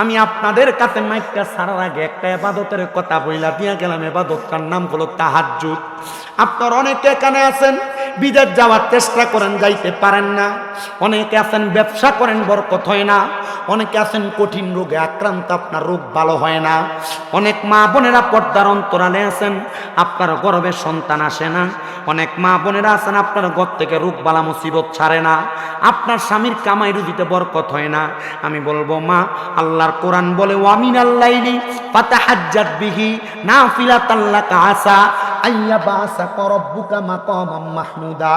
আমি আপনাদের কাছে মাইকটা সারার আগে একটা এবাদতের কথা বইলা দিয়া গেলাম। এবাদতটার নাম হলো তাহার যুগ আপনার অনেকে এখানে আছেন, বিদেশ যাওয়ার চেষ্টা করেন, যাইতে পারেন না। অনেকে আছেন, ব্যবসা করেন, বরকত হয় না। অনেকে আছেন কঠিন রোগে আক্রান্ত, আপনার রোগ ভালো হয় না। অনেক মা বোনেরা পর্দার অন্তরালে আছেন, আপনার গর্বে সন্তান আসে না। অনেক মা বোনেরা আছেন, আপনার ঘর থেকে রোগ বালা মুসিবত ছাড়ে না। আপনার স্বামীর কামাই রুজিতে বরকত হয় না। আমি বলব, মা, আল্লাহর কোরআন বলে ওয়ামিন আল্লাইলি ফাতাহাজ্জাত বিহি নাফিলাতাল্লাকা আসা। আইয়া বাসা করব্বুকা মাহমুদা।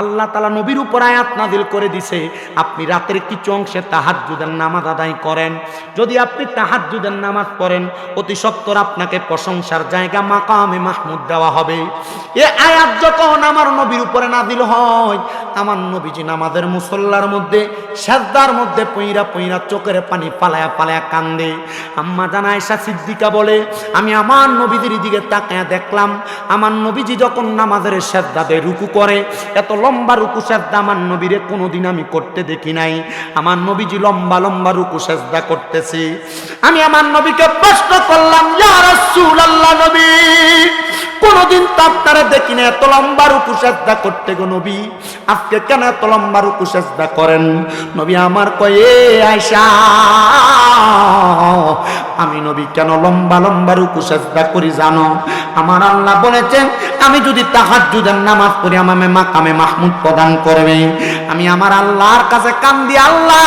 আল্লাহ তাআলা নবীর উপর আয়াত নাজিল করে দিছে, আপনি রাতের কিছু অংশে তাহাজ্জুদের নামাজ আদায় করেন। যদি আপনি তাহাজ্জুদের নামাজ পড়েন, অতি সত্বর আপনাকে প্রশংসার জায়গা মাকামে মাহমুদ দেওয়া হবে। এ আয়াত যখন আমার নবীর উপরে নাযিল হয়, আমার নবীজি নামাজের মুসল্লার মধ্যে, সেজদার মধ্যে পইরা পইরা চোখের পানি পালায়া পালায়া কান্দে। আম্মা জানা আয়েশা সিদ্দিকা বলে, আমি আমার নবীদের দিকে তাকায়া দেখলাম, আমার নবীজি যখন নামাজের সেজদা দেয় রুকু করে, এত লম্বা রুকু সেজদা আমার নবীরে কোনোদিন আমি করতে দেখি নাই। আমার নবীজি লম্বা লম্বা রুকু সেজদা করতেছি। আমি আমার নবীকে প্রশ্ন করলাম, ইয়া রাসূলুল্লাহ নবী, কোনদিন তো আপনারা দেখি না এত লম্বা রুকু সাজদা করতে গো নবী। আজকে কেন এত লম্বা রুকু সেজদা করেন? নবী আমার কয়ে আয়সা আমি নবী কেন লম্বা লম্বা রুকু সেজদা করি জানো? আমার আল্লাহ বলেছেন, আমি যদি তাহাজ্জুদের নামাজ পড়ি আমাকে মাকামে মাহমুদ প্রদান করবে। আমি আমার আল্লাহর কাছে কান্দি, আল্লাহ,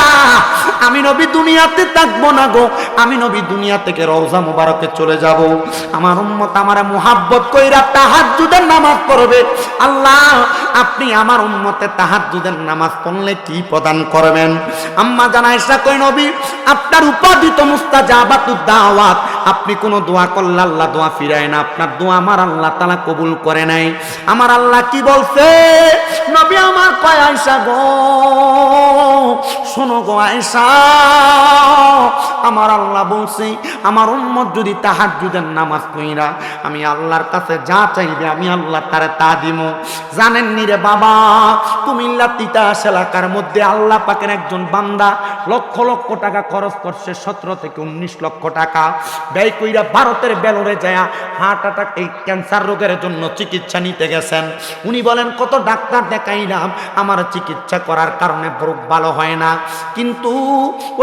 আমি নবী দুনিয়াতে থাকব না গো। আমি নবী দুনিয়া থেকে রওজা মুবারকে চলে যাব। আমার উম্মত আমার মুহাব্বত কইরা তাহাজ্জুদের নামাজ পড়বে। আল্লাহ, আপনি আমার উম্মতে তাহাজ্জুদের নামাজ পড়লে কি প্রদান করবেন? আম্মা জানাইসা কই নবী, আপনার উপাদিত মুস্তাজাবাতুদ দাওয়াত, আপনি কোন দোয়া করলে আল্লাহ দোয়া ফিরায় না। আপনার দোয়া আমার আল্লাহ তাআলা কবুল করে নাই। আমার আল্লাহ কি বলছে? নবী আমার কয় আয়সা গো, শোনো গো আয়সা আমার আল্লাহ বলছি, আমার উম্মত যদি তাহাজ্জুদের নামাজ কইরা আমি আল্লাহর কাছে যা চাইবে আমি আল্লাহ তারে তা দিব জানেন নি রে বাবা কুমিল্লা তিতাস এলাকার মধ্যে আল্লাহ পাকের একজন বান্দা লক্ষ লক্ষ টাকা খরচ করছে সতেরো থেকে উনিশ লক্ষ টাকা। ব্যয় কইরা ভারতের বেলরে যায় হার্ট অ্যাটাক, এই ক্যান্সার রোগের জন্য চিকিৎসা নিতে গেছেন। উনি বলেন, কত ডাক্তার দেখাইলাম, আমার চিকিৎসা করার কারণে রোগ ভালো হয় না। কিন্তু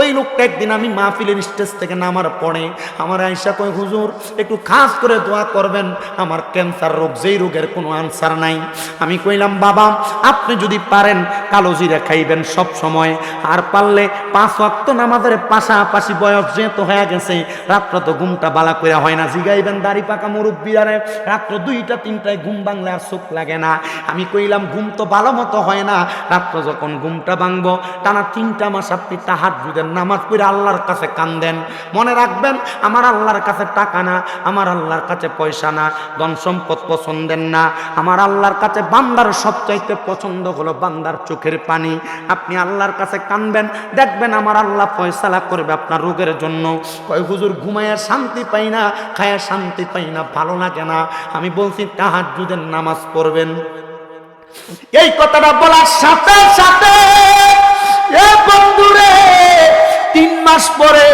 ওই লোকটা একদিন আমি মাহফিলের স্টেজ থেকে নামার পরে আমার আয়সা কই হুজুর, একটু খাস করে দোয়া করবেন, আমার ক্যান্সার রোগ, যেই রোগের কোনো আনসার নাই। আমি কইলাম, বাবা, আপনি যদি পারেন, কালো জিরা খাইবেন সব সময়। আর পারলে পাঁচ ওয়াক্ত নামাজের পাশাপাশি বয়স যেহেতু হয়ে গেছে, রাত্র তো ঘুমটা বালা করে হয় না। জিগাইবেন দাড়ি পাকা মুরব্বীরারে, রাত্র দুইটা, তিনটায় ঘুম বাংলে আর চোখ লাগে না। আমি কইলাম, ঘুম তো ভালো মতো হয় না। রাত্র যখন ঘুমটা ভাঙবো, টানা তিনটা মাস আপনি তাহার যুদের নামাজ পড়ে আল্লাহর কাছে কান্দেন। মনে রাখবেন, আমার আল্লাহর কাছে টাকা না, আমার আল্লাহর কাছে পয়সা না। ধন সম্পদ পছন্দের না। আমার আল্লাহর কাছে বান্দার সবচাইতে পছন্দ হলো বান্দার চোখের পানি। আপনি আল্লাহর কাছে কানবেন, দেখবেন আমার আল্লাহ ফয়সালা করবে আপনার রোগের জন্য। কয়, হুজুর, ঘুমাইয়া শান্তি পাই না খায়া শান্তি পাই না, ভালো লাগে না। আমি বলছি তাহার যুদের নামাজ পড়বেন। এই কথাটা বলার সাথে সাথে, এ বন্ধুরে, তিন মাস পরে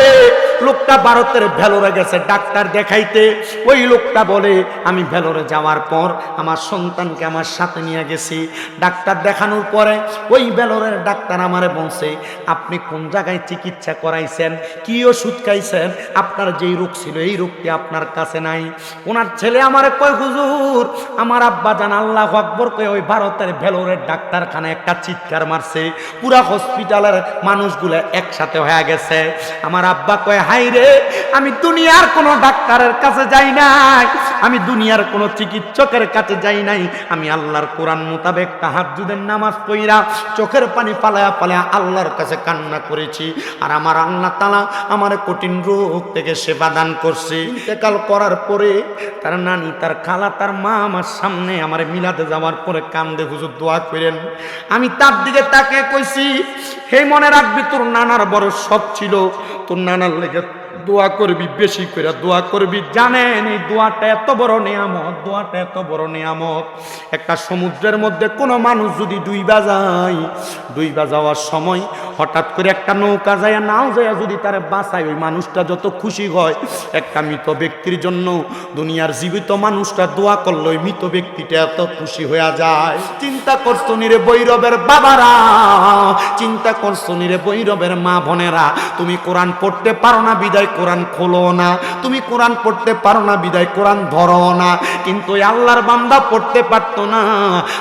লোকটা ভারতের ভেলোরে গেছে, ডাক্তার দেখাইতে। ওই লোকটা বলে, আমি ভেলোরে যাওয়ার পর আমার সন্তানকে আমার সাথে নিয়ে গেছি। ডাক্তার দেখানোর পরে ওই ভেলোরের ডাক্তার আমারে বলছে, আপনি কোন জায়গায় চিকিৎসা করাইছেন? কি ওষুধ খাইছেন? আপনার যেই রোগ ছিল, এই রোগটি আপনার কাছে নাই। ওনার ছেলে আমারে কয়, হুজুর, আমার আব্বা জান আল্লাহ আকবর কয়ে ওই ভারতের ভেলোরের ডাক্তারখানা একটা চিৎকার মারছে। পুরা হসপিটালের মানুষগুলো একসাথে হয়ে গেছে। আমার আব্বা কয় হাই রে আমি দুনিয়ার কোনো ডাক্তারের কাছে যাই নাই, আমি দুনিয়ার কোনো চিকিৎসকের কাছে যাই নাই, আমি আল্লাহর কোরআন মোতাবেক তাহাজ্জুদের নামাজ পইরা চোখের পানি পালায়া পালায়া আল্লাহর কাছে কান্না করেছি, আর আমার আল্লাহ তালা আমার কঠিন রোগ থেকে সেবা দান করছে। ইন্তেকাল করার পরে তার নানি, তার খালা, তার মা আমার সামনে আমার মিলাতে যাওয়ার পরে কান্দে, হুজুর, দোয়া করেন। আমি তার দিকে তাকে কইছি, হে মনে রাখবি, তোর নানার বড় সব ছিল, তোর নানার লেগে দিকে দোয়া করবি, বেশি করে দোয়া করবি। জানেন এই দোয়াটা এত বড় নিয়ামত, দোয়াটা এত বড় নিয়ামত। একটা সমুদ্রের মধ্যে কোনো মানুষ যদি ডুইবা যায় ডুইবা যাওয়ার সময় হঠাৎ করে একটা নৌকা যায়, নাও যায় যদি তার বাঁচায়, ওই মানুষটা যত খুশি হয়, একটা মৃত ব্যক্তির জন্য দুনিয়ার জীবিত মানুষটা দোয়া করল ওই মৃত ব্যক্তিটা এত খুশি হয়ে যায়। চিন্তা করছ নিরে বৈরবের বাবারা? চিন্তা করছ নিরে বৈরবের মা বোনেরা? তুমি কোরআন পড়তে পারো না, বিদায় কোরআন খোলো না। তুমি কোরআন পড়তে পারো না, বিদায় কোরআন ধরো না। কিন্তু আল্লাহর বান্দা পড়তে পারতো না।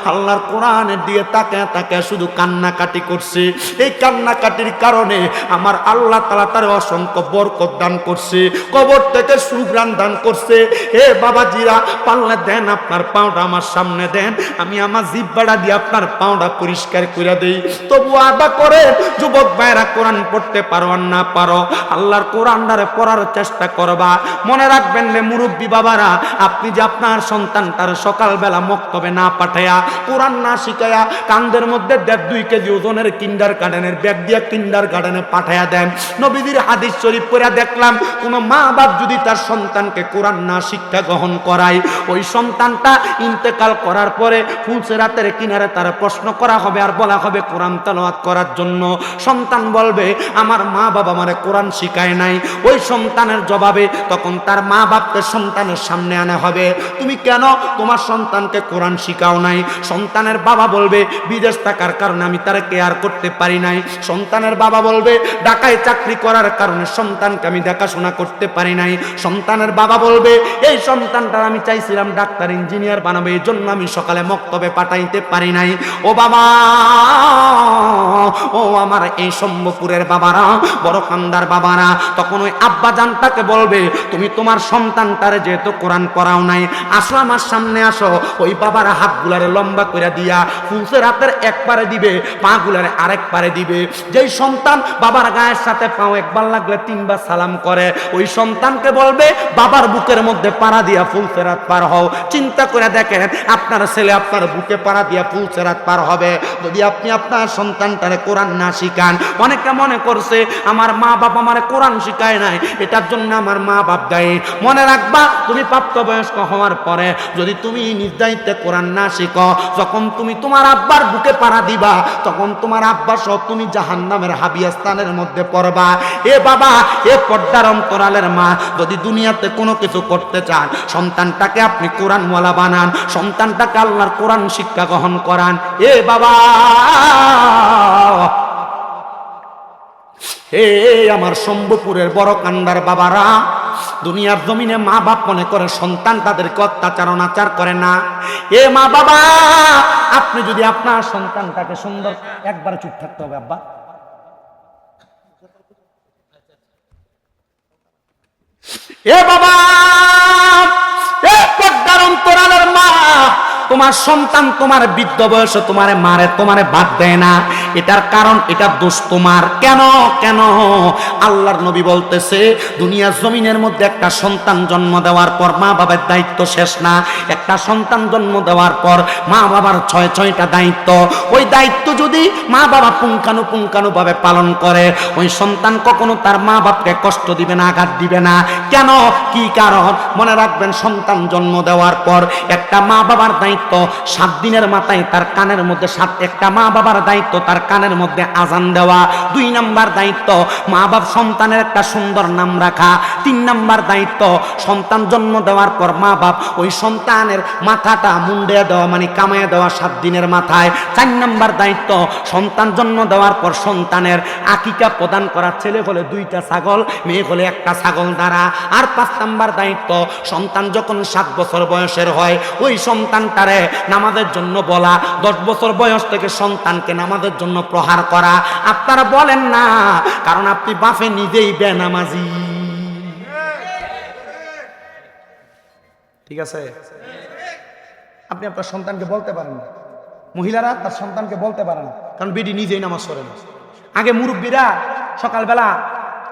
আল্লাহর কোরআনের দিয়ে তাকে তাকে শুধু কান্নাকাটি করছে। এই কান্নাকাটির কারণে আমার আল্লাহ তালা তার অসংখ্য বরকত দান করছে, কবর থেকে সুগ্রান দান করছে। হে বাবাজিরা, পাল্লা দেন আপনার পাওটা আমার সামনে দেন। আমি আমার জিব্বাটা দিয়ে আপনার পাওটা পরিষ্কার করে দেই। তবু আদা করে যুবক ভাইরা কোরআন পড়তে পারো আর না পারো। আল্লাহর কোরআনটারে পড়ার চেষ্টা করবা। মনে রাখবেন রে মুরব্বী বাবারা, আপনি যে আপনার সন্তানটার সকালবেলা মক্তবে না পাঠায়া, কোরআন না শিখায়া কান্দের মধ্যে দেড় দুই কেজি ওজনের কিন্ডার গার্ডেনের ব্যাগ দিয়ে কিন্ডার গার্ডেনে পাঠায়া দেন। নবীদের হাদিস শরীফ পড়া দেখলাম, কোন মা বাপ যদি তার সন্তানকে কোরআন না শিক্ষা গ্রহণ করায়, ওই সন্তানটা ইন্তেকাল করার পরে ফুলসেরাতের কিনারে তার প্রশ্ন করা হবে আর বলা হবে কোরআন তালোয়াত করার জন্য। সন্তান বলবে, আমার মা বাবা মানে কোরআন শিখায় নাই ওই সন্তানের জবাবে তখন তার মা বাপকে সন্তানের সামনে আনা হবে। তুমি কেন তোমার সন্তানকে কোরআন শিখাও নাই? সন্তানের বাবা বলবে, বিদেশ থাকার কারণে আমি তারা কেয়ার করতে পারি নাই। সন্তানের বাবা বলবে, ঢাকায় চাকরি করার কারণে সন্তানকে আমি দেখাশোনা করতে পারি নাই। সন্তানের বাবা বলবে, এই সন্তানটা আমি চাইছিলাম ডাক্তার, ইঞ্জিনিয়ার বানাবে এই জন্য আমি সকালে মক্তবে পাঠাইতে পারি নাই। ও বাবা! আমার এই সম্ভপুরের বাবারা, বড় খান্দার বাবারা, তখন ওই আব্বা জানটাকে বলবে, তুমি তোমার সন্তানটারে যেহেতু কোরআন পড়াও নাই, আসো আমার সামনে আসো। ওই বাবার হাতগুলারে লম্বা করে দিয়া ফুলসের হাতের এক পারে দিবে পা গুলারে আরেক পারে দিবে। যেই সন্তান বাবার গায়ের সাথে পাও, একবার লাগলে তিনবার সালাম করে। ওই সন্তানকে বলবে, বাবার বুকের মধ্যে পাড়া দিয়া ফুলসের হাত পার হও। চিন্তা করে দেখেন, আপনার ছেলে আপনার বুকে পাড়া দিয়া ফুলসের হাত পার হবে। যদি আপনি আপনার সন্তানটারে কোরআন না শিখান। অনেকে মনে করছে, আমার মা বাবা আমার কোরআন শিখায় নাই। এটার জন্য আমার মা বাপ দায়ী। মনে রাখবা, তুমি প্রাপ্তবয়স্ক হওয়ার পরে যদি তুমি নিজ দায়িত্বে কোরআন না শিখো, যখন তুমি তোমার আব্বার বুকে পাড়া দিবা, তখন তোমার আব্বা সহ তুমি জাহান নামের হাবিয়া স্থানের মধ্যে পড়বা। এ বাবা, এ পর্দার অন্তরালের মা, যদি দুনিয়াতে কোনো কিছু করতে চান, সন্তানটাকে আপনি কোরআনওয়ালা বানান, সন্তানটাকে আল্লাহর কোরআন শিক্ষা গ্রহণ করান। এ বাবা! হে, আমার শম্ভুপুরের বড় কান্ডার বাবারা, দুনিয়ার জমিনে মা বাপ মনে করে সন্তান তাদেরকে অত্যাচার, অনাচার করে না। এ মা বাবা, আপনি যদি আপনার সন্তানটাকে সুন্দর, একবার চুপ থাকতে হবে, আব্বা। এ বাবা তোমার সন্তান, তোমার বৃদ্ধ বয়সে, তোমারে মারে, তোমারে বাদ দেয় না। এটার কারণ, এটা দোষ তোমার। কেন? কেন? আল্লাহর নবী বলতেছে, দুনিয়ার জমিনের মধ্যে একটা সন্তান জন্ম দেওয়ার পর মা বাবার দায়িত্ব শেষ না। একটা সন্তান জন্ম দেওয়ার পর মা বাবার ছয় ছয়টা দায়িত্ব। ওই দায়িত্ব যদি মা বাবা পুঙ্খানু পুঙ্খানু ভাবে পালন করে, ওই সন্তান কখনো তার মা বাপকে কষ্ট দিবে না, আঘাত দিবে না। কেন? কি কারণ? মনে রাখবেন, সন্তান জন্ম দেওয়ার পর একটা মা বাবার দায়িত্ব সাত দিনের মাথায় তার কানের মধ্যে সাত, একটা মা বাবার দায়িত্ব, তার কানের মধ্যে আজান দেওয়া। দুই নাম্বার দায়িত্ব, মা বাপ সন্তানের একটা সুন্দর নাম রাখা। তিন নাম্বার দায়িত্ব, সন্তান জন্ম দেওয়ার পর মা বাপ ওই সন্তানের মাথাটা মুন্ডে দেওয়া মানে কামায় দেওয়া সাত দিনের মাথায়। চার নাম্বার দায়িত্ব, সন্তান জন্ম দেওয়ার পর সন্তানের আকিকা প্রদান করা। ছেলে হলে দুইটা ছাগল, মেয়ে হলে একটা ছাগল দ্বারা। আর পাঁচ নাম্বার দায়িত্ব, সন্তান যখন সাত বছর বয়সের হয়, ওই সন্তানটারে নামাজের জন্য বলা। দশ বছর বয়স থেকে সন্তানকে নামাজের জন্য প্রহার করা। আপনারা বলেন না, কারণ আপনি বাপে নিজেই বেনামাজি। ঠিক আছে? আপনি আপনার সন্তানকে বলতে পারেন না। মহিলারা তার সন্তানকে বলতে পারে না, কারণ বিডি নিজেই নামাজ পড়ে না। আগে মুরব্বীরা সকালবেলা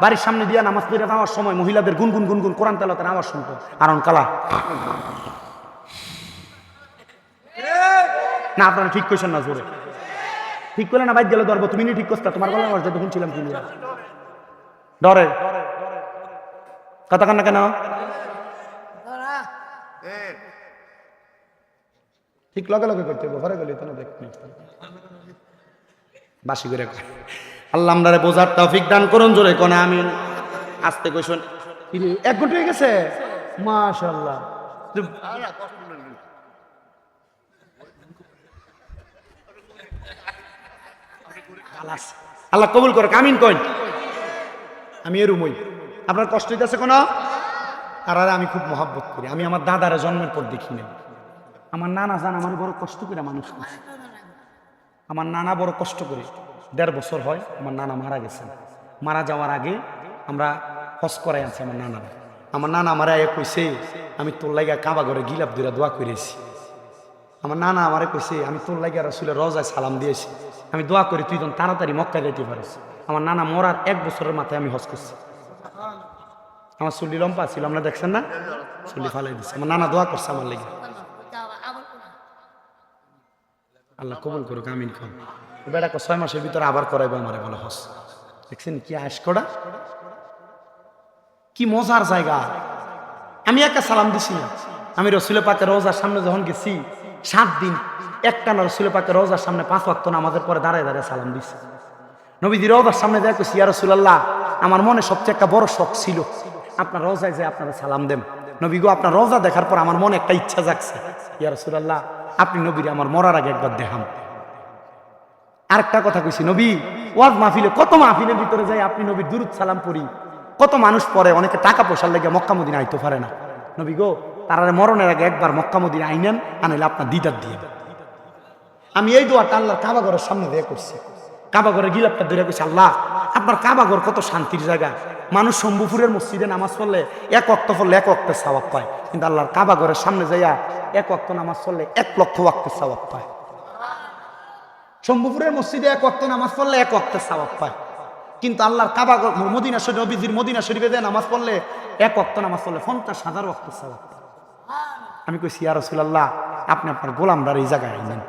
বাড়ির সামনে দিয়ে নামাজ পড়ে যাওয়ার সময় মহিলাদের গুনগুন গুনগুন কোরআন তেলাতের আওয়াজ শুনতো। আরন কালা। না আপনারা ঠিক করছেন না জোরে। ঠিক করলে না বাইক গেলে ধরবো তুমি ঠিক করতে তোমার গলা আওয়াজ যতক্ষণ ছিলাম তুমি ডরে কথা কান ঠিক লগে লগে করতে ঘরে গেলে তো বাসি করে। আল্লাহ আমরারে বোঝার তৌফিক দান করুন জোরে কোন আমি আস্তে কইছুন এক ঘণ্টা হয়ে গেছে? মাশাআল্লাহ। খালাস। আল্লাহ কবুল করে কামিন কইন। আমি এরুমই আপনার কষ্ট হইতেছে কোনো? আর আর আমি খুব মহাব্বত করি। আমি আমার দাদারা জন্মের পর দেখি না আমার নানা জান, আমার বড় কষ্ট করে মানুষ আমার নানা বড় কষ্ট করে। দেড় বছর হয়, আমার নানা মারা গেছেন মারা যাওয়ার আগে আমরা হস করাই আছি আমার নানারা। আমার নানা আমার এ কইছে, আমি তোর লাগা কাবা ঘরে গিলাপ দুরা দোয়া করেছি আমার নানা আমারে কইছে, আমি তোর লাগা রসুলের রজায় সালাম দিয়েছি। আমি দোয়া করি তুই তখন তাড়াতাড়ি মক্কা যাইতে পারিস। আমার নানা মরার এক বছরের মাথায় আমি হস করছি। আমার চুল্লি লম্পা ছিল আমরা দেখছেন না? চুল্লি ফালাই দিচ্ছে আমার নানা দোয়া করছে আমার লেগে আল্লাহ কবুল করুক, আমিন খান বেটা ছয় মাসের ভিতরে আবার করাইবো আমারে বলে হস দেখছেন কি করা? কি মজার জায়গা। আমি একটা সালাম দিছি না। আমি রসুলের পাকে রোজার সামনে যখন গেছি সাত দিন একটা না রসুলের পাকে রোজার সামনে পাঁচ ওয়াক্ত নামাজের পরে দাঁড়ায় দাঁড়ায় সালাম দিচ্ছে নবীজি রোজার সামনে দেখো ইয়া রসুলাল্লাহ, আমার মনে সবচেয়ে একটা বড় শখ ছিল। আপনার রোজায় যে আপনারা সালাম দেন। নবী গো আপনার রোজা দেখার পর আমার মনে একটা ইচ্ছা জাগছে। ইয়া রসুলাল্লাহ, আপনি নবীরে আমার মরার আগে একবার দেখান। আরেকটা কথা কইছি, নবী, ওয়াজ মাহফিলে কত মাহফিলের ভিতরে যাই আপনি নবীর দুরুদ সালাম পড়ি। কত মানুষ পরে অনেকে টাকা পয়সার লেগে মক্কামুদিন আইতে পারে না। নবী গো তারা মরণের আগে একবার মক্কা মদিনা আইনেন, আনাইলে আপনার দিদার দিয়ে আমি এই দোয়াটা আল্লাহর কাবাগরের সামনে দিয়ে করছি। কাবাগরের গিলাপটা ধরে কইছি, আল্লাহ, আপনার কাবাগর কত শান্তির জায়গা। মানুষ শম্ভুপুরের মসজিদে নামাজ পড়লে এক অক্ত পড়লে এক অক্টের স্বভাব পায়। কিন্তু আল্লাহর কাবাগরের সামনে যাইয়া এক অক্ত নামাজ পড়লে এক লক্ষ অক্টের স্বভাব পায়। শম্ভুপুরের মসজিদে এক অক্ত নামাজ পড়লে এক অক্টের স্বভাব পায়। কিন্তু আল্লাহর কাবা মদিনা শরীফ, নবীজির মদিনা শরীফে দেয় নামাজ পড়লে এক অক্ত নামাজ পড়লে পঞ্চাশ হাজার অক্টের স্বভাব পায়। আমি কইছি, ইয়া রাসূলুল্লাহ, আপনি আপনার গোলামরা এই জায়গায় আইলেন।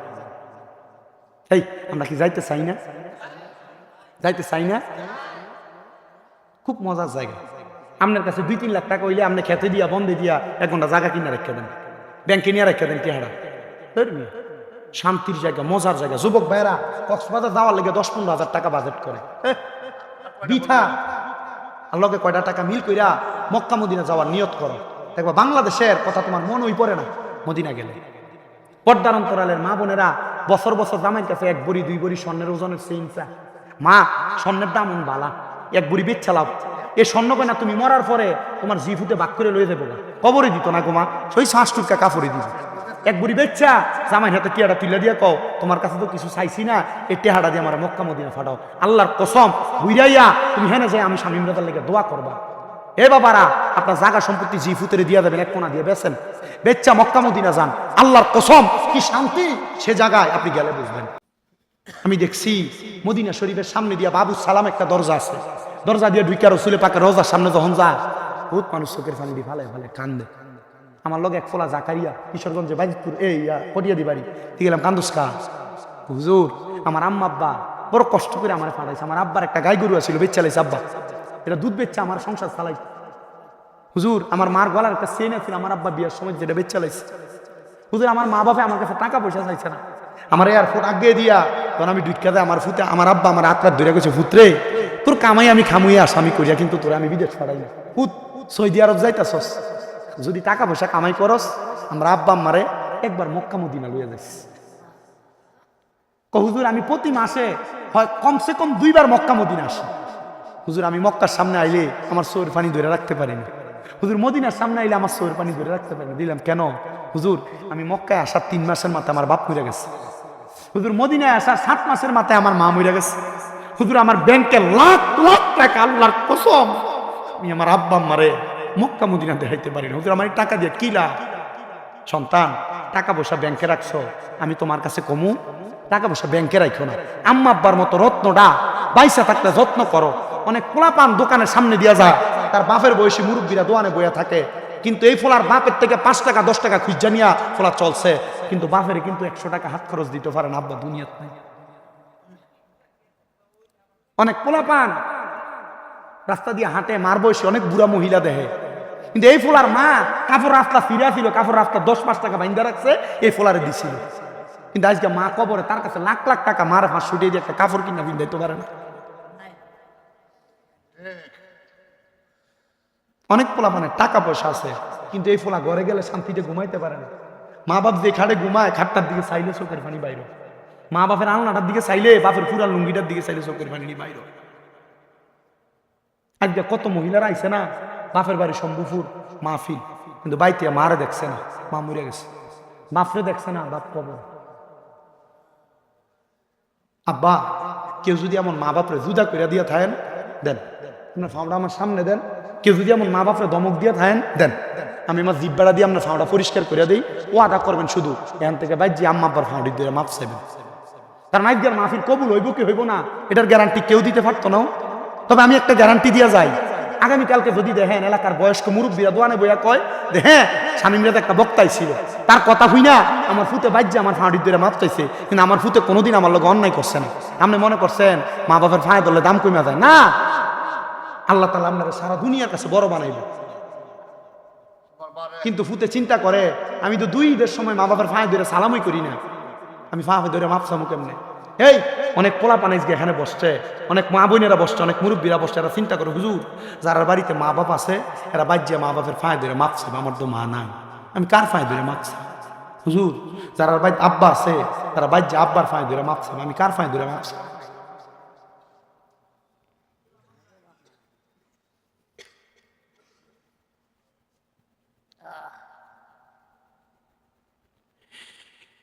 এই, আমরা কি যাইতে চাই না? যাইতে চাই না? খুব মজার জায়গা। আপনার কাছে দুই তিন লাখ টাকা হইলে আপনি খেতে দিয়া বন্ধে দিয়া এক ঘণ্টা জায়গা কিনে রেখে দেন। ব্যাংকে নিয়ে রেখে দেন টেহারা। ধর্মী শান্তির জায়গা, মজার জায়গা। যুবক ভাইরা কক্সবাজার যাওয়ার লেগে দশ পনেরো হাজার টাকা বাজেট করে। বৃথা। লগে কয়টা টাকা মিল কইরা মক্কা মদিনা যাওয়ার নিয়ত করো। দেখবা বাংলাদেশের কথা তোমার মন মনই পড়ে না মদিনা গেলে। পর্দার অন্তরালের মা বোনেরা বছর বছর জামাইয়ের কাছে এক বড়ি, দুই বড়ি স্বর্ণের ওজনের চায়। মা, স্বর্ণের দাম বালা, এক বুড়ি বেচ্ছা লাভ এ স্বর্ণ কয়না তুমি মরার পরে তোমার জি ফুটে বাক করে লয়ে গা। কবরে দিত না গোমা সেই শ্বাস টুকা কাপড়ে দিব। এক বুড়ি বেচ্ছা জামাই হাতে টিয়াটা তুলে দিয়ে কও, তোমার কাছে তো কিছু চাইছি না এই টেহাটা দিয়ে আমার মক্কা মদিনা ফাটাও। আল্লাহর কসম, বুইরাইয়া, তুমি হেনে যাই আমি স্বামী মৃতার লেগে দোয়া করবা। এ বাবারা, আপনার জাগা সম্পত্তি জি ফুতেরে দিয়ে দেবেন, এক কোনা দিয়ে বেছেন বেচ্চা মক্কা মদিনা যান। আল্লাহর কসম, কি শান্তি? সে জায়গায় আপনি গেলে বুঝবেন। আমি দেখছি মদিনা শরীফের সামনে দিয়া বাবু সালাম একটা দরজা আছে। দরজা দিয়ে ঢুকে রসুলে পাকে রোজার সামনে যখন যায়, বহুত মানুষ চোখের পানি দিয়ে ফালে ফালে কান্দে। আমার লগে এক ফোলা জাকারিয়া কিশোরগঞ্জে বাইজপুর এই পটিয়া দি বাড়ি। দিয়ে গেলাম কান্দুসকা হুজুর, আমার আম্মা আব্বা, বড় কষ্ট করে আমার ফাড়াইছে আমার আব্বার একটা গাই গরু আছিল, বেচালাইছে আব্বা। এটা দুধ বেচছে, আমার সংসার চালাই হুজুর, আমার মার গলার একটা চেন আছে, আমার আব্বা বিয়ার সময় যেটা বেচালাইছে হুজুর, আমার মা বাবা আমার কাছে টাকা পয়সা চাইছে না। আমার এয়ারপোর্ট আগে দিয়া, তখন আমি দুইটা দেয় আমার ফুতে, আমার আব্বা আমার হাত ধরে গেছে ফুতরে তোর কামাই আমি খামুই, আসামি করিয়া কিন্তু তোরা আমি বিদেশ পাঠাই না ফুত, সৌদি আরব যাইতাছস। যদি টাকা পয়সা কামাই করস, আমরা আব্বা মারে একবার মক্কা মদিনা লইয়া যাইস ক হুজুর, আমি প্রতি মাসে হয়, কমসে কম দুইবার মক্কা মদিনা আসি। হুজুর, আমি মক্কার সামনে আইলে আমার সৌর পানি ধরে রাখতে পারি না হুজুর, মদিনার সামনে আইলে আমার সৌর পানি ধরে রাখতে পারিনি। দিলাম, কেন? হুজুর, আমি মক্কায় আসার তিন মাসের মাথায় আমার বাপ মরে গেছে। হুজুর, মদিনায় আসার সাত মাসের মাথায় আমার মা মরে গেছে। হুজুর, আমার ব্যাংকে লাখ লাখ টাকা আল্লাহর কসম আমি আমার আব্বা মারে মক্কা মদিনা দেখাইতে পারি না হুজুর, আমার টাকা দিয়ে কি লাভ? সন্তান, টাকা পয়সা ব্যাংকে রাখছো, আমি তোমার কাছে কমু। টাকা পয়সা ব্যাংকে রাখো না। আম্মা আব্বার মতো রত্নটা বাইসা থাকলে যত্ন করো। অনেক পোলাপান দোকানের সামনে দিয়া যায়। তার বাপের বয়সী মুরব্বীরা দোয়ানে বইয়া থাকে। কিন্তু এই ফোলার বাপের থেকে পাঁচ টাকা, দশ টাকা খুঁজা নিয়া ফোলা চলছে। কিন্তু বাপের কিন্তু একশো টাকা হাত খরচ দিতে পারেন আব্বা, দুনিয়াত নাই। অনেক পোলাপান রাস্তা দিয়ে হাঁটে, মার বয়সী অনেক বুড়া মহিলা দেহে। কিন্তু এই ফোলার মা কাপড় রাস্তা ফিরা ছিল কাপড় রাস্তা দশ পাঁচ টাকা বাইন্দা রাখছে, এই ফোলারে দিছিল। কিন্তু আজকে মা কবরে, তার কাছে লাখ লাখ টাকা মার ফাঁস ছুটিয়ে দিয়ে একটা কাপড় কিনা বিন্দাইতে পারে না। অনেক পোলা মানে টাকা পয়সা আছে, কিন্তু এই ফোলা ঘরে গেলে শান্তিতে ঘুমাইতে পারে না। মা বাপ যে খাটে ঘুমায়, খাটটার দিকে চাইলে চোখের পানি বাইরে। মা বাপের আলনাটার দিকে চাইলে বাপের পুরা লুঙ্গিটার দিকে চাইলে চোখের পানি বাইরে। আজকে কত মহিলারা আইছে না, বাপের বাড়ি শম্ভুপুর, মাহফিল, কিন্তু বাইতে মারে দেখছে না, মা মরে গেছে। বাপরে দেখছে না, বাপ কবর। আব্বা, কেউ যদি আমার মা বাপরে জুদা করে দিয়ে থাকেন, দেন, আপনার ফাউডা আমার সামনে দেন। কেউ যদি আমার মা বাপরে দমক দিয়ে থাকেন, দেন। আমি আমার জিব্বাটা দিয়ে আপনার ফাউডা পরিষ্কার করে দিই। ও আদা করবেন শুধু, এখান থেকে বাইজি আম্মা আব্বার ফাউডি দিয়ে মাপ চাইবেন। কারণ আজকের মাহফিল কবুল হইব কি হইব না, এটার গ্যারান্টি কেউ দিতে পারতো না। তবে আমি একটা গ্যারান্টি দিয়ে যাই। আগামীকালকে যদি দেখেন এলাকার বয়স্ক মুরব্বীরা দোয়ানে বইয়া কয় যে হ্যাঁ স্বামীরা একটা বক্তাই ছিল। তার কথা হই না আমার ফুতে বাজ্যে আমার ফাঁড়ির ধরে মাপ চাইছে। কিন্তু আমার ফুতে কোনোদিন আমার লোক অন্যায় করছে না। আপনি মনে করছেন, মা বাপের ফাঁয়ে ধরলে দাম কমে যায়? না। আল্লাহ তালা আপনারা সারা দুনিয়ার কাছে বড় বানাইব। কিন্তু ফুতে চিন্তা করে, আমি তো দুই ঈদের সময় মা বাবার ফাঁয়ে ধরে সালামই করি না। আমি ফাঁয়ে ধরে মাপ সামু কেমনে? এই, অনেক পোলা পানাইজ এখানে বসছে, অনেক মা বোনেরা বসছে, অনেক মুরব্বীরা বসছে, এরা চিন্তা করে, হুজুর, যারা বাড়িতে মা বাপ আছে, এরা বাজ্যে মা বাপের ফাঁয়ে ধরে মাপছে আমার তো মা নাই। আমি কার ফাঁয়ে ধরে মাপছি হুজুর, যারা বাড়িতে আব্বা আছে, তারা বাজ্যে আব্বার ফাঁয়ে ধরে মাপছে আমি কার ফাঁয়ে ধরে মাপছি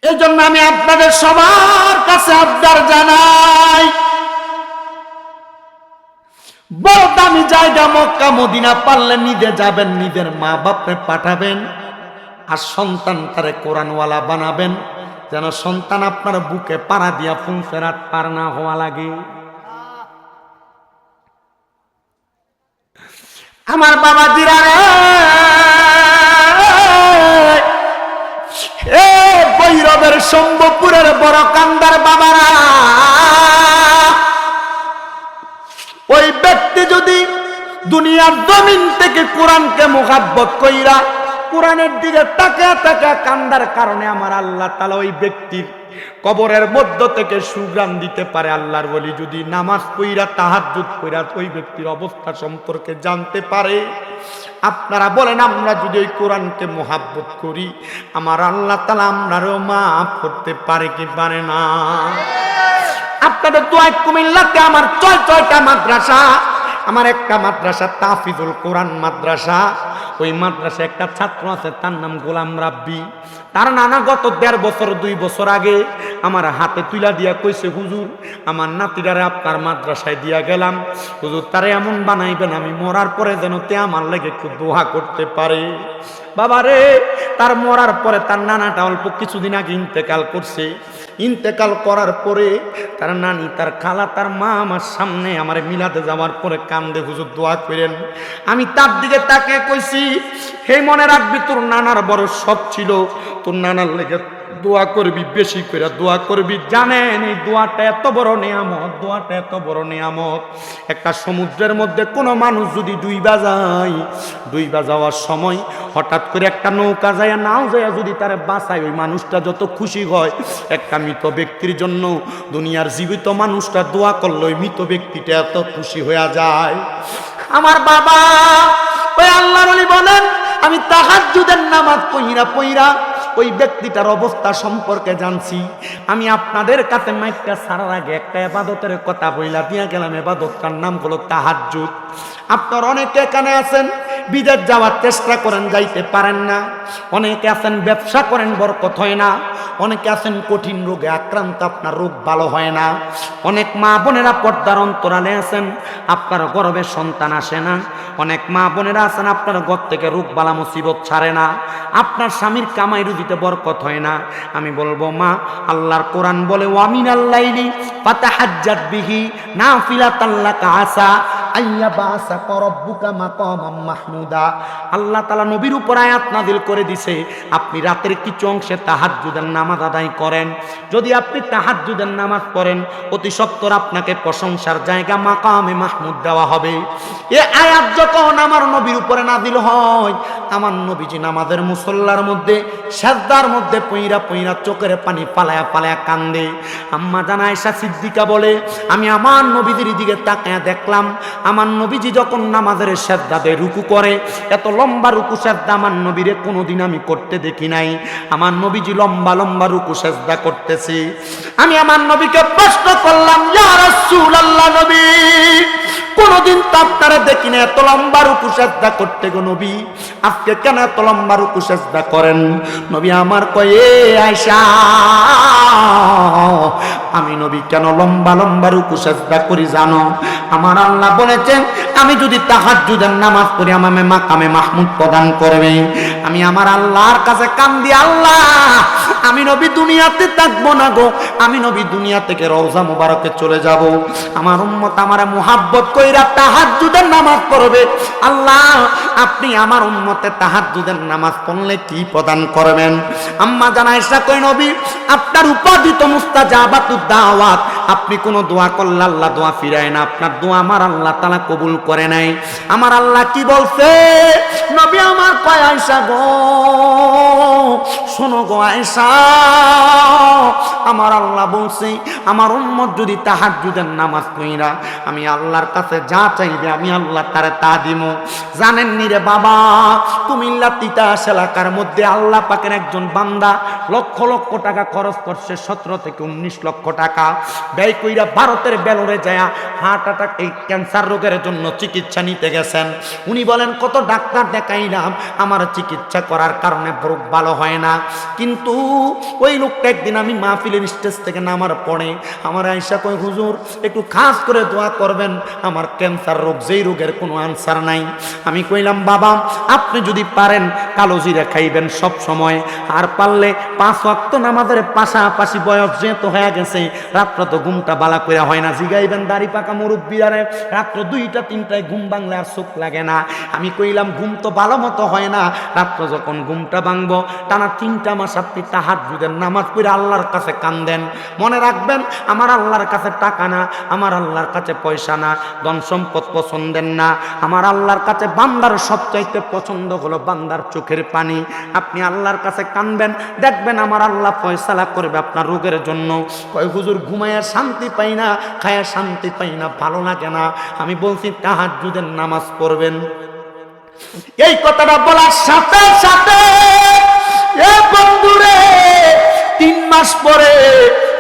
এই জন্য আমি আপনাদের সবার কাছে আবদার জানাই। বড় দামি জায়গা মক্কা, মদিনা, পারলে নিজে যাবেন, নিজের মা বাপরে পাঠাবেন আর সন্তান তারে কোরআনওয়ালা বানাবেন, যেন সন্তান আপনার বুকে পাড়া দিয়া ফুল ফেরাত পার না হওয়া লাগে। আমার বাবা জিরা বৈরবের শম্ভপুরের বড় কান্দার বাবারা, ওই ব্যক্তি যদি দুনিয়ার জমিন থেকে কোরআনকে মোহাব্বত কইরা কোরআনের দিকে তাকে তাকে কান্দার কারণে আমার আল্লাহ তালা ওই ব্যক্তির কবরের মধ্য থেকে সুগ্রাম দিতে পারে আল্লাহর বলি যদি নামাজ পইরা, তাহাজ্জুদ কইরা ওই ব্যক্তির অবস্থা সম্পর্কে জানতে পারে। আপনারা বলেন, আমরা যদি ওই কোরআনকে মোহাব্বত করি, আমার আল্লাহ তালা আমরারও মাফ করতে পারে কি পারে না? আপনাদের দোয়াই কুমিল্লাতে আমার ছয় ছয়টা মাদ্রাসা। আমার একটা মাদ্রাসা তাফিজুল কোরআন মাদ্রাসা। ওই মাদ্রাসা একটা ছাত্র আছে, তার নাম গোলাম রাব্বি। তার নানা গত দেড় বছর, দুই বছর আগে আমার হাতে তুলা দিয়া কইছে, হুজুর, আমার নাতিরারে আপনার মাদ্রাসায় দিয়া গেলাম। হুজুর, তারে এমন বানাইবেন, আমি মরার পরে যেন তে আমার লেগে একটু দোহা করতে পারে। বাবারে, তার মরার পরে তার নানাটা অল্প কিছুদিন আগে ইন্তেকাল করছে। ইন্তেকাল করার পরে তার নানি, তার খালা, তার মা আমার সামনে আমার মিলাতে যাওয়ার পরে কান্দে, হুজুর, দোয়া করেন। আমি তার দিকে তাকে কইছি, হে মনে রাখবি, তোর নানার বড় সব ছিল, তোর নানার লেগে দোয়া করবি, বেশি করে দোয়া করবি। জানেন এই দোয়াটা এত বড় নিয়ামত, দোয়াটা এত বড় নিয়ামত। একটা সমুদ্রের মধ্যে কোনো মানুষ যদি ডুইবা যায়, ডুইবা যাওয়ার সময় হঠাৎ করে একটা নৌকা যায় নাও যায় যদি তার বাঁচায়, ওই মানুষটা যত খুশি হয়, একটা মৃত ব্যক্তির জন্য দুনিয়ার জীবিত মানুষটা দোয়া করলে ওই মৃত ব্যক্তিটা এত খুশি হয়ে যায়। আমার বাবা, ওই আল্লাহর আলী বলেন, আমি তাহাজ্জুদের নামাজ পইরা পইরা ওই ব্যক্তিটার অবস্থা সম্পর্কে জানছি। আমি আপনাদের কাছে মাইকটা সারার আগে একটা এবাদতের কথা বইলা দিয়া গেলাম। এবাদতটার নাম হলো তাহাজ্জুদ। আপনার অনেকে এখানে আছেন, বিদেশ যাওয়ার চেষ্টা করেন, যাইতে পারেন না। অনেকে আছেন, ব্যবসা করেন, বরকত হয় না। অনেকে আছেন কঠিন রোগে আক্রান্ত, আপনার রোগ ভালো হয় না। অনেক মা বোনেরা পর্দার অন্তরালে আছেন, আপনার গর্বে সন্তান আসে না। অনেক মা বোনেরা আছেন, আপনার ঘর থেকে রোগ বালা মুসিবত ছাড়ে না। আপনার স্বামীর কামাই রুজিতে বরকত হয় না। আমি বলব, মা, আল্লাহর কোরআন বলে ওয়ামিন আল্লাইলি পাতা হাজ্জাত বিহি না ফিলা তাল্লাকা আসা। আইয়া বাসা করব্বুকা আল্লাহ তাআলা নবীর উপর আয়াত নাযিল করে দিছে, আপনি রাতের কিছু অংশে তাহাজ্জুদের নামাজ আদায় করেন। যদি আপনি তাহাজ্জুদের নামাজ পড়েন, অতি সত্বর আপনাকে প্রশংসার জায়গা মাকামে মাহমুদ দেওয়া হবে। এ আয়াত যখন আমার নবীর উপরে নাযিল হয়, আমার নবীজি নামাজের মুসল্লার মধ্যে, সাজদার মধ্যে পইরা পইরা চোখের পানি পালায়া পালায়া কান্দে। আম্মা জানা আয়েশা সিদ্দিকা বলে, আমি আমার নবীজির দিকে তাকায়া দেখলাম আমার নবীজি যখন নামাজের সাজদাতে রুকু করে, এত লম্বা রুকু সাজদা আমার নবীরে কোনোদিন আমি করতে দেখি নাই। আমার নবীজি লম্বা লম্বা রুকু সাজদা করতেছি। আমি আমার নবীকে প্রশ্ন করলাম রাসূলুল্লাহ নবী, কোনদিন তো আপনারা দেখি না এত লম্বা রুকু সাজদা করতে গো নবী? আজকে কেন এত লম্বা রুকু সাজদা করেন? নবী আমার কয়ে আয়সা আমি নবী কেন লম্বা লম্বা রুকু সাজদা করি জানো? আমার আল্লাহ বলেছেন, আমি যদি তাহাজ্জুদের নামাজ পড়ি আমাকে মাকামে মাহমুদ প্রদান করবে। আমি আমার আল্লাহর কাছে কান্দি, আল্লাহ, আমি নবী দুনিয়াতে থাকব না গো। আমি নবী দুনিয়া থেকে রওজা মুবারকে চলে যাব। আমার উম্মত আমার মুহাব্বত কইরা তাহাজ্জুদের নামাজ পড়বে। আল্লাহ, আপনি আমার উম্মতে তাহাজ্জুদের নামাজ পড়লে কি প্রদান করবেন? আম্মা জানাই কই নবী, আপনার উপাদিত মুস্তাজাবাতুদ দাওয়াত, আপনি কোনো দোয়া করলে আল্লাহ দোয়া ফিরায় না। আপনার দোয়া আমার আল্লাহ তালা কবুল করে নাই। আমার আল্লাহ কি বলছে? নবী আমার কয় আইসা গো শোনো গো আয়সা আমার আল্লাহ বলছে, আমার উম্মত যদি তাহাজ্জুদের নামাজ পড়িরা আমি আল্লাহর কাছে যা চাইবে আমি আল্লাহ তারে তা দিব। জানেন নি রে বাবা কুমিল্লা তিতাস এলাকার মধ্যে আল্লাহ পাকের একজন বান্দা লক্ষ লক্ষ টাকা খরচ করছে, সতেরো থেকে উনিশ লক্ষ টাকা। ব্যয় কইরা ভারতের বেলোরে যায় হার্ট অ্যাটাক, এই ক্যান্সার রোগের জন্য চিকিৎসা নিতে গেছেন। উনি বলেন, কত ডাক্তার দেখাইলাম, আমার চিকিৎসা করার কারণে রোগ ভালো হয় না। কিন্তু ওই লোকটা একদিন আমি মাহফিলের স্টেজ থেকে নামার পরে আমার আয়সা কয়, হুজুর, একটু খাস করে দোয়া করবেন। আমার ক্যান্সার রোগ, যেই রোগের কোনো আনসার নাই। আমি কইলাম, বাবা, আপনি যদি পারেন, কালো জিরা খাইবেন সব সময়। আর পারলে পাঁচ ওয়াক্ত নামাজের পাশাপাশি বয়স যেহেতু হয়ে গেছে, রাত্র তো ঘুমটা বালা করে হয় না। জিগাইবেন দাড়ি পাকা মুরব্বীরারে, রাত্র দুইটা, তিনটায় ঘুম বাংলে আর চোখ লাগে না। আমি কইলাম, ঘুম তো ভালো মতো হয় না। রাত্র যখন ঘুমটা ভাঙবো, টানা তিনটা মাস আপনি তাহার যুদের নামাজ পড়ে আল্লাহর কাছে কান্দেন। মনে রাখবেন, আমার আল্লাহর কাছে টাকা না, আমার আল্লাহর কাছে পয়সা না, ধন সম্পদ পছন্দের না। আমার আল্লাহর কাছে বান্দার সবচাইতে পছন্দ হলো বান্দার চোখের পানি। আপনি আল্লাহর কাছে কানবেন দেখবেন আমার আল্লাহ ফয়সালা করবে আপনার রোগের জন্য। কয়, হুজুর, ঘুমাইয়া শান্তি পাই না খায়া শান্তি পাই না, ভালো লাগে না। আমি বলছি তাহার যুদের নামাজ পড়বেন। এই কথাটা বলার সাথে সাথে এ বন্ধুরে তিন মাস পরে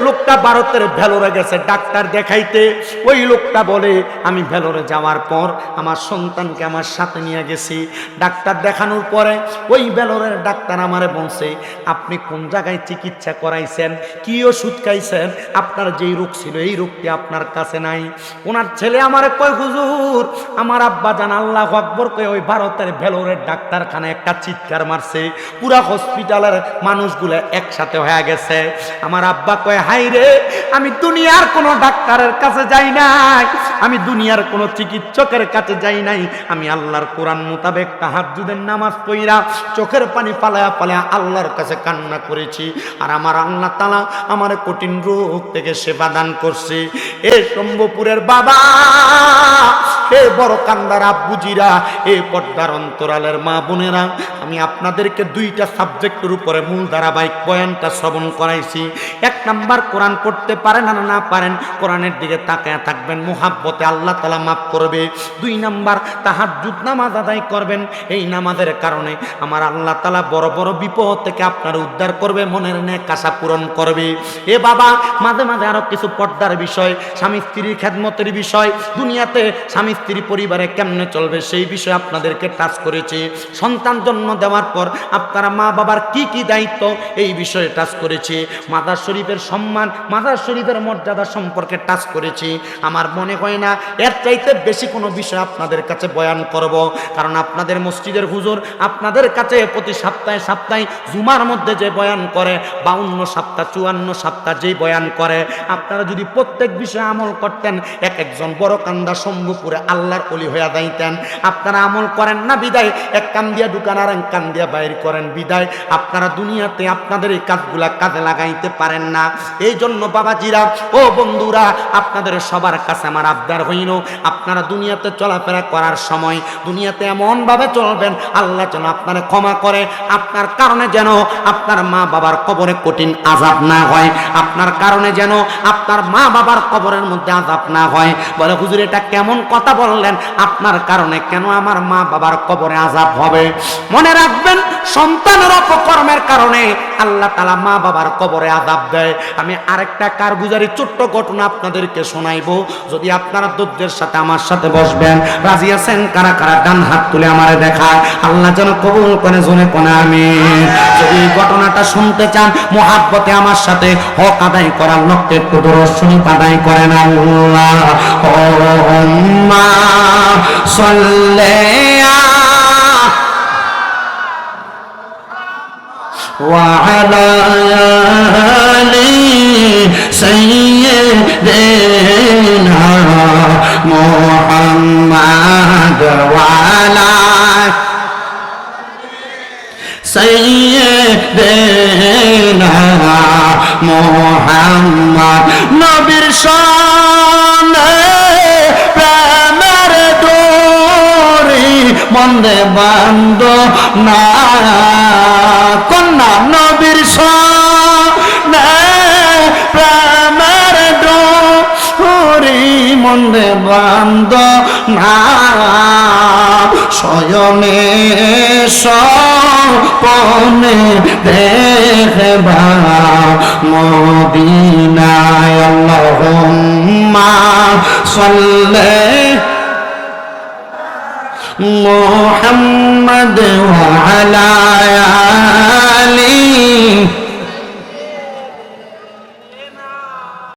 লোকটা ভারতের ভেলোরে গেছে ডাক্তার দেখাইতে। ওই লোকটা বলে, আমি ভেলোরে যাওয়ার পর আমার সন্তানকে আমার সাথে নিয়ে গেছি। ডাক্তার দেখানোর পরে ওই ভেলোরের ডাক্তার আমারে বলছে, আপনি কোন জায়গায় চিকিৎসা করাইছেন? কি ওষুধ খাইছেন? আপনার যেই রোগ ছিল, এই রোগটি আপনার কাছে নাই। ওনার ছেলে আমারে কয়, হুজুর, আমার আব্বা জান আল্লাহ আকবর কয়ে ওই ভারতের ভেলোরের ডাক্তারখানায় একটা চিৎকার মারছে। পুরা হসপিটালের মানুষগুলো একসাথে হয়ে গেছে। আমার আব্বা কয় হাই রে আমি দুনিয়ার কোনো ডাক্তারের কাছে যাই নাই, আমি দুনিয়ার কোনো চিকিৎসকের কাছে যাই নাই, আমি আল্লাহর কোরআন মোতাবেক তাহাজ্জুদের নামাজ পইরা চোখের পানি পালায়া পালায়া আল্লাহর কাছে কান্না করেছি, আর আমার আল্লাহ তালা আমার কঠিন রোগ থেকে সেবা দান করছে। এ শম্ভপুরের বাবা হে বড় কান্দার আব্বুজিরা, এ পর্দার অন্তরালের মা বোনেরা, আমি আপনাদেরকে দুইটা সাবজেক্টের উপরে মূল ধারাবাহিক বয়ানটা শ্রবণ করাইছি। এক নাম্বার, কোরআন পড়তে পারেন আর না পারেন, কোরআনের দিকে তাকায় থাকবেন, মোহাব্বতে আল্লাহ তালা মাফ করবে। দুই নাম্বার তাহার যুদ্ধ নামাজ আদায় করবেন, এই নামাজের কারণে আমার আল্লাহ তালা বড় বড় বিপদ থেকে আপনার উদ্ধার করবে, মনের ন্যাক আশা পূরণ করবে। এ বাবা, মাঝে মাঝে আরও কিছু পর্দার বিষয়, স্বামী স্ত্রীর খেদমতের বিষয়, দুনিয়াতে স্বামী স্ত্রী পরিবারে কেমনে চলবে সেই বিষয়ে আপনাদেরকে টাচ করেছে। সন্তান জন্ম দেওয়ার পর আপনারা মা বাবার কি কি দায়িত্ব এই বিষয়ে টাচ করেছে। মাদার শরীফের সম্মান, মাদার শরীফের মর্যাদা সম্পর্কে টাচ করেছি। আমার মনে হয় না এর চাইতে বেশি কোনো বিষয় আপনাদের কাছে বয়ান করব। কারণ আপনাদের মসজিদের হুজুর আপনাদের কাছে প্রতি সপ্তাহে সপ্তাহে জুমার মধ্যে যে বয়ান করে, বাউন্ন সপ্তাহ, চুয়ান্ন সপ্তাহ যেই বয়ান করে, আপনারা যদি প্রত্যেক বিষয়ে আমল করতেন, এক একজন বড় কান্দা শম্ভুপুরে আল্লাহর অলি হইয়া যাইতেন। আপনারা আমল করেন না বিদায়, এক কান দিয়া ঢুকান আর এক কান দিয়া বাইর করেন বিদায়। আপনারা দুনিয়াতে আপনাদের এই কাজগুলা কাজে লাগাইতে পারেন না। এই জন্য বাবাজিরা, ও বন্ধুরা, আপনাদের সবার কাছে আমার আবদার হইল, আপনারা দুনিয়াতে চলাফেরা করার সময়, দুনিয়াতে এমনভাবে চলবেন, আল্লাহ যেন আপনারা ক্ষমা করে। আপনার কারণে যেন আপনার মা বাবার কবরে কঠিন আজাব না হয়। আপনার কারণে যেন আপনার মা বাবার কবরের মধ্যে আজাব না হয়। বলে, হুজুর, এটা কেমন কথা বললেন, আপনার কারণে কেন আমার মা বাবার কবরে আজাব হবে? মনে রাখবেন, সন্তানের অপকর্মের কারণে আল্লাহ তালা মা বাবার কবরে আজাব দেয়। আমি আরেকটা কারগুজারি ছোট্ট ঘটনা আপনাদেরকে শোনাইবো। যদি আপনারা ধৈর্যের সাথে আমার সাথে বসবেন, রাজি আছেন? কারা কারা ডান হাত তুলে আমারে দেখায়। আল্লাহ যেন কবুল করে জোনে কোনে আমি যদি ঘটনাটা শুনতে চান, মোহাব্বতে আমার সাথে হক আদায় করার লক্ষ্যে প্রদর্শনী আদায় করেন আল্লাহ। صل وعلى آل سيدنا محمد وعلى سيدنا محمد. نبي মন্দে বান্দ না। কন্যা নবীর শানে প্রেমের ডোরি মন্দে বান্দ না। শয়নে সপনে দেখবা মদিনায় আল্লাহুম্মা সাল্লি محمد وعلى آله